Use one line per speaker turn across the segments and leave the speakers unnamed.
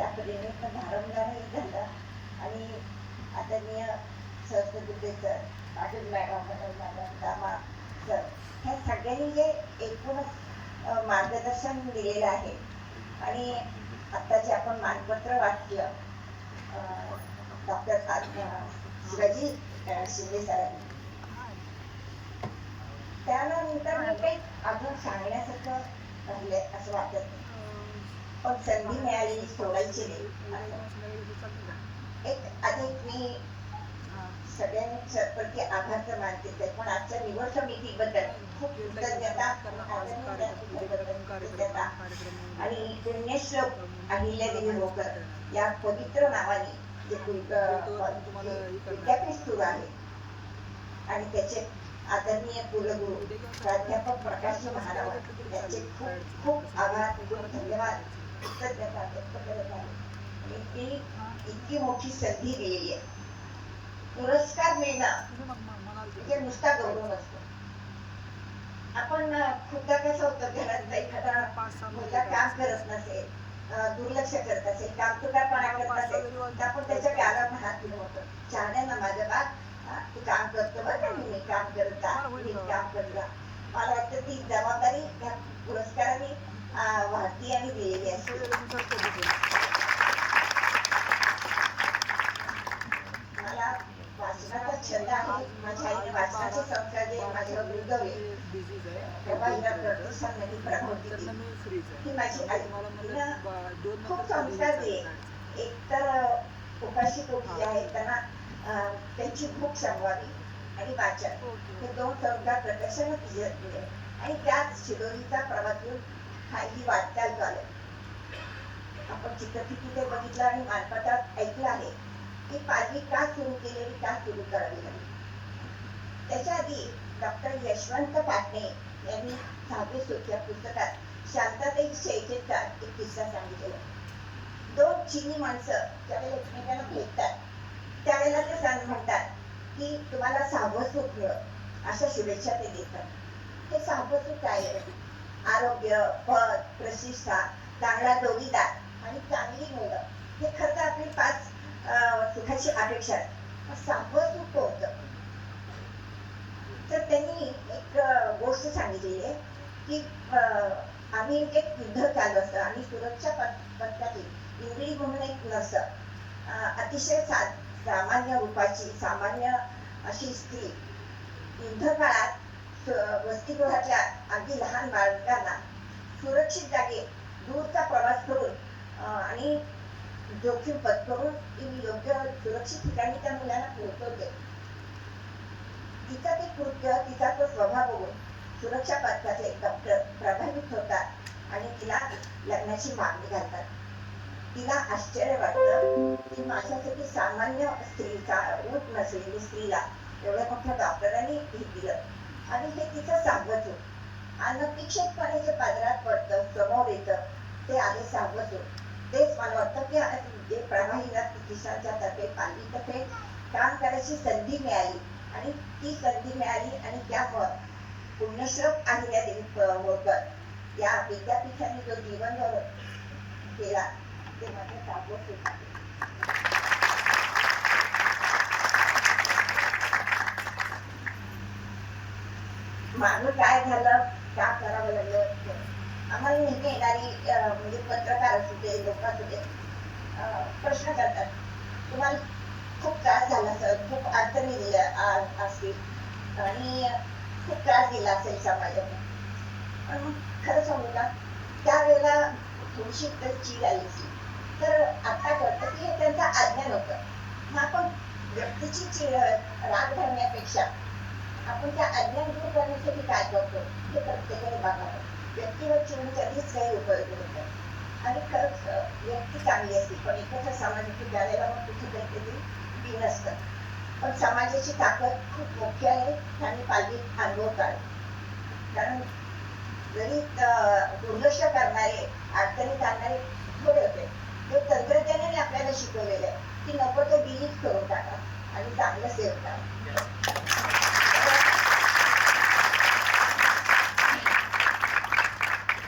त्या परीने भारमदानही झालं. आणि आदरणीय Saraswati sir Patil madam madam Dama sir ह्या सगळ्यांनी जे एकूणच मार्गदर्शन दिलेलं आहे. आणि आता जे आपण मानपत्र वाचलं डॉक्टर शिवाजी अ, शिंदे सरांनी. त्यानंतर मी काही अजून सांगण्यासारखं राहिलंय असं वाटत नाही. पण संधी मिळाली सोडायची नाही. एक अधिक मी सगळ्यांच्या आभार तर मानते पण आजच्या निवड समिती बद्दल खूप कृतज्ञता कृतज्ञता आणि पुण्यश्लोक अहिल्यादेवी होकर या पवित्र नावाने जे म्हणजे विद्यापीठ सुरू आहे. आणि त्याचे आदरणीय कुलगुरू प्राध्यापक प्रकाश महाराव यांचे खूप खूप आभार धन्यवाद. कृतज्ञता व्यक्त करत आहे आणि ती इतकी मोठी संधी दिलेली आहे पुरस्कार मिळणं म्हणजे नुसता गौरव नसतो आपण अ, खूपदा कसं होतं घरात एखादा मुलगा काम करत नसेल दुर्लक्ष करत असेल काम तुकारपणा करत असेल तर आपण त्याच्या गालावर हात दिलं होतं छान ना माझं बा तू काम करतो बरं का मी काम करत जा मी काम करत जा मला वाटतं ती जबाबदारी त्या पुरस्काराने अ, वाढती आणि दिलेली असते मला वाचनाचा छंद आहे माझ्या आईने वाचनाचे संस्कार जे माझ्यावर तेव्हा हिला प्रतिसाद नदी दिली. माझी आई तिनं खूप संस्कार दिले एक तर उपाशी पोटी आहेत त्यांना त्यांची भूक संपवावी आणि वाचन हे दोन संस्कार प्रकर्षाने दिले आणि त्याच शिदोरीचा प्रवास घेऊन खाली वाटचाल झालं. आपण चित्रफितीत बघितलं आणि मानपत्रात ऐकलं आहे. की पालवी का सुरू केलेली का सुरू करावी लागली? त्याच्या आधी डॉक्टर यशवंत पाटणे यांनी सहावे सुट या पुस्तकात शांतताई शैजेचा एक किस्सा सांगितलेला दोन चिनी माणसं ज्यावेळेला एकमेकांना भेटतात त्यावेळेला ते सांग म्हणतात की तुम्हाला सहावं सुख मिळो अशा शुभेच्छा ते देतात. हे सहावं सुख काय आहे? आरोग्य पद प्रतिष्ठा चांगला जोडीदार आणि चांगली मुलं. हे खरं तर आपली पाच सुखाची अपेक्षा आहे. सहावं सुख कोणतं तर त्यांनी एक गोष्ट सांगितलेली आहे की आम्ही एक युद्ध चालू असतं. आणि सुरक्षा पथ- पथकातील इंगळी म्हणून एक नसतं. अतिशय सामान्य रूपाची सामान्य अशी स्त्री. युद्ध काळात वसतिगृहातल्या अगदी लहान बालकांना सुरक्षित जागी दूरचा प्रवास करून आणि जोखीम पत्करून ती योग्य सुरक्षित ठिकाणी त्या मुलांना पोहोचवते. तिचा ते कृत्य तिचा तो स्वभाव बघून सुरक्षा पथकाचे डॉक्टर प्रभावित होतात आणि तिला लग्नाची मागणी घालतात. तिला आश्चर्य वाटतं की माझ्यासाठी सामान्य स्त्रीचा रूप नसलेली स्त्रीला एवढ्या मोठ्या डॉक्टरांनी हे दिलं. आणि हे तिचं सांगत होत. अनपेक्षितपणे जे पदरात पडतं समोर येतं ते आधी सांगत होत. तेच मला वाटतं की जे प्रवाहीला किसानच्या तर्फे पालवीतर्फे काम करायची संधी मिळाली. आणि ती संधी मिळाली आणि त्यामुळं पुण्यश्लोक या देवी होळकर. या विद्यापीठाने जो जीवन केला ते माझं सावध माणूस काय झालं? काय करावं लागलं. आम्हाला नेहमी येणारी म्हणजे पत्रकार असू दे लोक असू दे प्रश्न करतात. तुम्हाला खूप त्रास झाला असेल खूप अडचणी दिल्या असतील आणि खूप त्रास दिला असेल समाजाने पण खरं सांगू का? त्यावेळेला थोडीशी तर चीड आली तर आता कळतं की हे त्यांचं अज्ञान होतं मग आपण व्यक्तीची चीड राग धरण्यापेक्षा आपण त्या अज्ञान दूर करण्यासाठी काय करतो? हे प्रत्येकाने बघावं. व्यक्तीवर चिडून कधीच काही उपयोग होत आणि खरंच व्यक्ती चांगली असते पण एकत्र समाजाची त्यावेळेला मग कुठे काहीतरी बी नसतं. पण समाजाची ताकद खूप मोठी आहे आणि पालवी अनुभव काढ कारण जरी दुर्लक्ष करणारे अडचणीत आणणारे थोडे होते ते तंत्रज्ञानाने आपल्याला शिकवलेलं आहे. की नको ते डिलीट करून टाका आणि चांगलं सेव्ह करा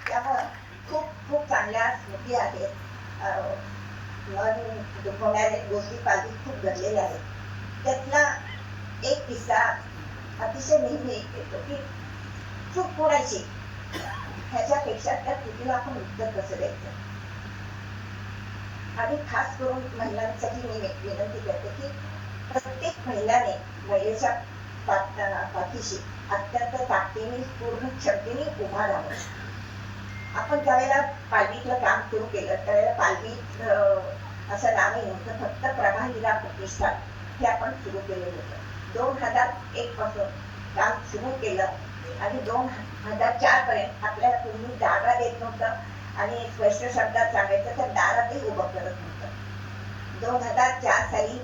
त्यामुळं खूप खूप चांगल्या स्मृती आहेत अं, मन दुखवणाऱ्या गोष्टी खूप घडलेल्या आहेत. त्यातला एक किस्सा अतिशय नेहमी येतो की चूक कोणाची? ह्याच्यापेक्षा त्या चुकीला आपण उत्तर कसं द्यायचं आणि खास करून महिलांसाठी मी विनंती करते की प्रत्येक महिलाने महिलेच्या पाठीशी अत्यंत ताकदीने पूर्ण क्षमतेने उभा राहावं. आपण ज्यावेळेला पालवीतलं काम सुरू केलं त्यावेळेला पालवीत असं नावही नव्हतं फक्त प्रभा प्रतिष्ठान हे आपण सुरू केलेलं होतं. दोन हजार एक पासून काम सुरू केलं आणि दोन हजार चार पर्यंत आपल्याला कोणी जागा देत नव्हतं आणि स्पष्ट शब्दात सांगायचं तर दारातही उभं करत नव्हतं. दोन हजार चार साली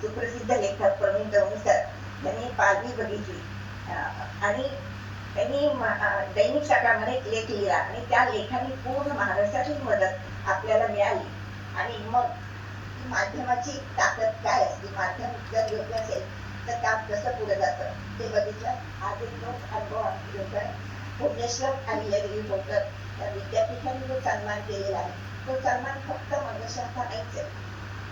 सुप्रसिद्ध लेखक प्रवीण दवणीकर त्यांनी पालवी बघितली. आणि त्यांनी दैनिक सकाळमध्ये एक लेख लिहिला आणि त्या लेखाने पूर्ण महाराष्ट्राची मदत आपल्याला मिळाली. आणि मग माध्यमाची ताकद काय असते? माध्यम जर योग्य असेल तर काम कसं पुढे जातं ते बघितलं. आज एक दोन अनुभव येत आहे पुण्यश्लोक अहिल्यादेवी होळकर या विद्यापीठाने जो सन्मान केलेला आहे तो सन्मान फक्त मनुष्याचा नाहीच आहे.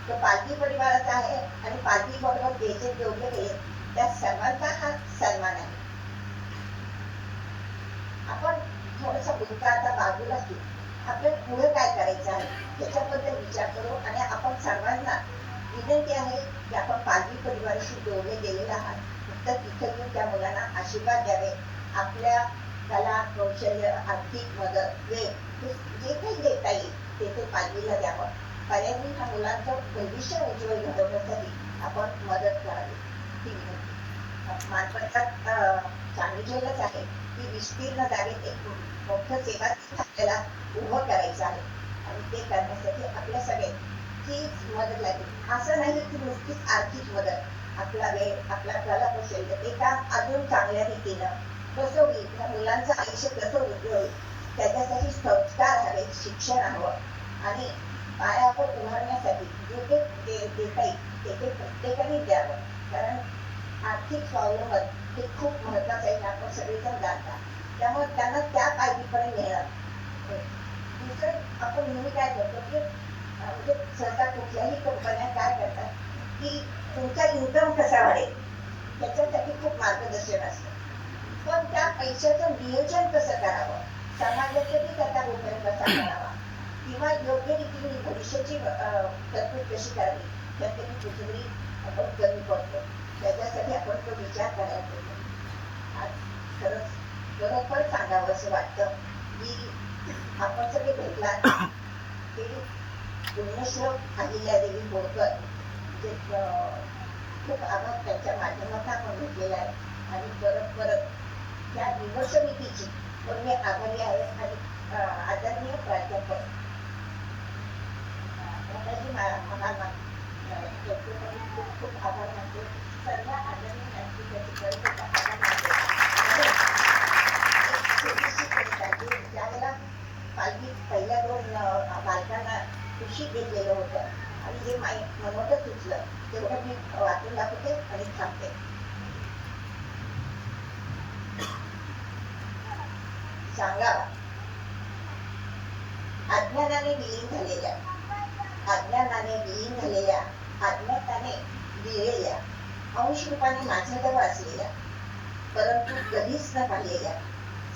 तो पालखी परिवाराचा आहे आणि पालखी बरोबर जे जे योग्य गेले त्या सर्वांचा हा सन्मान आहे. आपण थोडासा भूमिका आता बाजूला घेऊ आपल्याला पुढे काय करायचं आहे? याच्याबद्दल विचार करू. आणि आपण सर्वांना विनंती आहे की आपण पालवी परिवाराशी जोडले गेलेले आहात. फक्त तिथे येऊन त्या मुलांना आशीर्वाद द्यावे. आपल्या कला कौशल्य आर्थिक मदत वेळ हे जे काही देता येईल ते ते पालवीला द्यावं. पर्यायी ह्या मुलांचं भविष्य उज्ज्वल घडवण्यासाठी आपण मदत करावी. ही विनंती. मानपणात सांगितलेलंच आहे. की विस्तीर्ण जागेत एक मोठं सेवा आपल्याला उभं करायचं आहे. आणि ते करण्यासाठी आपल्या सगळ्यांचीच मदत लागेल. असं नाही की नुसतीच आर्थिक मदत. आपला वेळ आपला कला कौशल्य ते काम अजून चांगल्या रीतीनं कसं होईल? त्या मुलांचं आयुष्य कसं होईल? त्याच्यासाठी संस्कार हवे शिक्षण हवं. आणि पायावर उभारण्यासाठी जे ते देता येईल ते ते प्रत्येकाने द्यावं. कारण आर्थिक स्वावलंबन हे खूप महत्वाचं आहे आपण सगळेजण जाणता. त्यामुळे त्यांना त्या पायरीपर्यंत नेणं. दुसरं आपण नेहमी काय करतो की म्हणजे सहसा कुठल्याही कंपन्या काय करतात की तुमचा इन्कम कसा वाढेल त्याच्यासाठी खूप मार्गदर्शन असतं. पण त्या पैशाचं नियोजन कसं करावं? समाजासाठी त्याचा उपयोग कसा करावा? किंवा योग्य रीतीने भविष्याची तरतूद कशी करावी? त्यासाठी कुठेतरी आपण कमी पडतो. त्याच्यासाठी आपण तो विचार करायला पाहिजे. आज खरंच खरोखर सांगावं असं वाटतं की आपण सगळे भेटलात ते पुण्यश्लोक अहिल्यादेवी होळकर जे अं, खूप आभार त्यांच्या माध्यमातून आपण भेटलेला आहे. आणि परत परत त्या दिवस समितीची पण मी आभारी आहे आणि आदरणीय प्राध्यापक खूप खूप आभार मानते. सर्व आदरणीय की ज्यावेळेला पालखी पहिल्या दोन बालकांना खुशी घेतलेलं होतं. आणि हे माई मनोटच सुचलं. तेवढं मी वाचून दाखवते आणि थांबते. सांगा. अज्ञानाने विलीन झालेल्या. अज्ञानाने विलीन झालेल्या. अज्ञाताने दिलेल्या अंश रूपाने माझ्याजवळ असलेल्या. परंतु कधीच न पाहिलेल्या.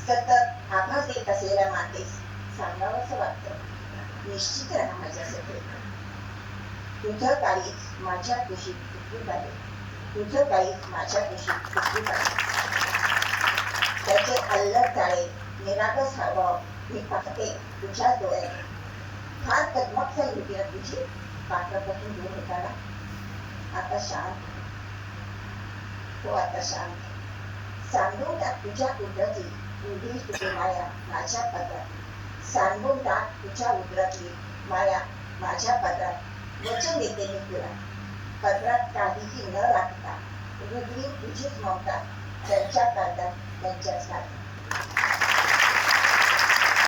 सतत आभास देत असलेल्या मातेस. सांगावं असं वाटतं. निश्चित राहा माझ्यासाठी. तुझं काळीच माझ्या कुशीत कुटुंब आले तुझं काळीच माझ्या कुशीत कुटुंब आले त्याचे अल्लड टाळे निरागस हावभाव मी पाहते तुझ्या डोळ्यात फार कदमक झाली होती ना तुझी? पात्रापासून दूर होताना आता शांत. हो आता शांत. सांगू ना तुझ्या उदरातली उभी तुझी माया माझ्या पदरात सांडून टाक तुझ्या उदरातली माया माझ्या पदरात. वचन देते मी तुला. पदरात काहीही न राखता रुजवी तुझीच ममता त्यांच्या काळात त्यांच्याच काळात